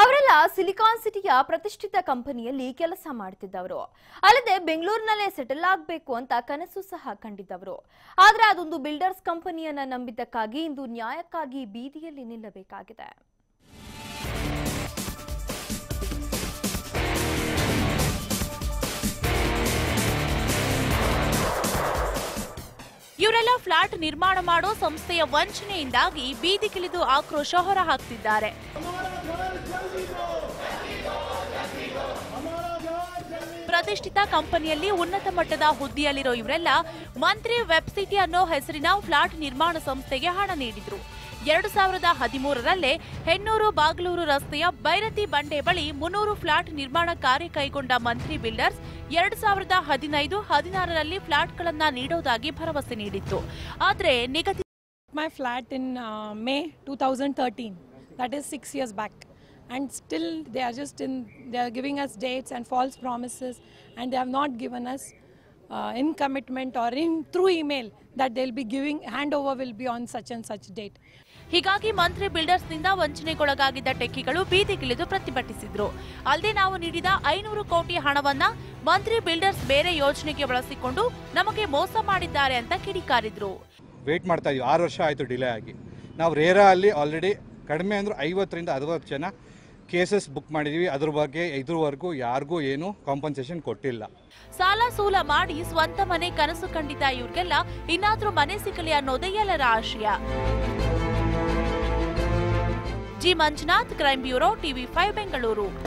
ಅವರೆಲ್ಲ ಸಿಲಿಕಾನ್ ಸಿಟಿಯ ಪ್ರತಿಷ್ಠಿತ ಕಂಪನಿಯಲ್ಲಿ ಕೆಲಸ ಮಾಡ್ತಿದ್ದವರು. ಅಲ್ಲದೆ ಬೆಂಗಳೂರಿನಲ್ಲೇ ಸೆಟಲ್ ಆಗಬೇಕು ಅಂತ ಕನಸು ಸಹ ಕಂಡಿದ್ದವರು. ಆದರೆ ಅದೊಂದು ಬಿಲ್ಡರ್ಸ್ ಕಂಪನಿಯನ್ನ ನಂಬಿದ್ದಕ್ಕಾಗಿ ಇಂದು ನ್ಯಾಯಕ್ಕಾಗಿ ಬೀದಿಯಲ್ಲಿ ನಿಲ್ಲಬೇಕಾಗಿದೆ. ಇವರೆಲ್ಲ ಫ್ಲಾಟ್ ನಿರ್ಮಾಣ ಮಾಡೋ ಸಂಸ್ಥೆಯ ವಂಚನೆಯಿಂದಾಗಿ ಬೀದಿಗಿಳಿದು ಆಕ್ರೋಶ ಹೊರಹಾಕ್ತಿದ್ದಾರೆ. ಪ್ರತಿಷ್ಠಿತ ಕಂಪನಿಯಲ್ಲಿ ಉನ್ನತ ಮಟ್ಟದ ಹುದ್ದೆಯಲ್ಲಿರೋ ಇವರೆಲ್ಲ ಮಂತ್ರಿ ವೆಬ್ ಸಿಟಿ ಅನ್ನೋ ಹೆಸರಿನ ಫ್ಲಾಟ್ ನಿರ್ಮಾಣ ಸಂಸ್ಥೆಗೆ ಹಣ ನೀಡಿದ್ರು ಎರಡು ಸಾವಿರದ ಹದಿಮೂರರಲ್ಲೇ ಹೆಣ್ಣೂರು ಬಾಗಲೂರು ರಸ್ತೆಯ ಬೈರತಿ ಬಂಡೆ ಬಳಿ ಮುನ್ನೂರು ಫ್ಲಾಟ್ ನಿರ್ಮಾಣ ಕಾರ್ಯ ಕೈಗೊಂಡ ಮಂತ್ರಿ ಬಿಲ್ಡರ್ಸ್ ಎರಡು ಸಾವಿರದ ಹದಿನೈದು ಹದಿನಾರರಲ್ಲಿ ಫ್ಲಾಟ್ಗಳನ್ನು ನೀಡೋದಾಗಿ ಭರವಸೆ ನೀಡಿತ್ತು ಆದರೆ ನಿಗದಿ my in May two thousand 2013. That is six years back. And still, they are just in, they are giving us dates and false promises, and they have not given us uh, in commitment or in through email that they'll be giving handover will be on such and such date. ಹೀಗಾಗಿ ಮಂತ್ರಿ ಬಿಲ್ಡರ್ಸ್ನಿಂದ ವಂಚನೆಗೊಳಗಾಗಿದ್ದ ಟೆಕ್ಕಿಗಳು ಬೀದಿಗಿಳಿದು ಪ್ರತಿಭಟಿಸಿದ್ರು ಅಲ್ಲದೆ ನಾವು ನೀಡಿದ ಐನೂರು ಕೋಟಿ ಹಣವನ್ನ ಮಂತ್ರಿ builders ಬೇರೆ ಯೋಜನೆಗೆ ಬಳಸಿಕೊಂಡು ನಮಗೆ ಮೋಸ ಮಾಡಿದ್ದಾರೆ ಅಂತ ಕಿಡಿಕಾರಿದ್ರು ವೇಟ್ ಮಾಡ್ತಾ ಇದೀವಿ ಆರು ವರ್ಷ ಆಯಿತು ಡಿಲೇ ಆಗಿ ನಾವು ರೇರಾ ಅಲ್ಲಿ ಆಲ್ರೆಡಿ ಕಡಿಮೆ ಅಂದ್ರೆ ಐವತ್ತರಿಂದ ಅರವತ್ತು ಜನ ಕೇಸಸ್ ಬುಕ್ ಮಾಡಿದೀವಿ. ಅದ್ರ ಬಗ್ಗೆ ಇದ್ರವರೆಗೂ ಯಾರಿಗೂ ಏನು ಕಾಂಪನ್ಸೇಷನ್ ಕೊಟ್ಟಿಲ್ಲ. ಸಾಲ ಸೂಲ ಮಾಡಿ ಸ್ವಂತ ಮನೆ, ಕನಸು ಕಂಡಿದ್ದ ಇವ್ರಿಗೆಲ್ಲ ಇನ್ನಾದ್ರೂ ಮನೆ ಸಿಗಲಿ ಅನ್ನೋದೇ ಎಲ್ಲರ ಆಶಯ. G Manjunath crime bureau, TV five, Bengaluru.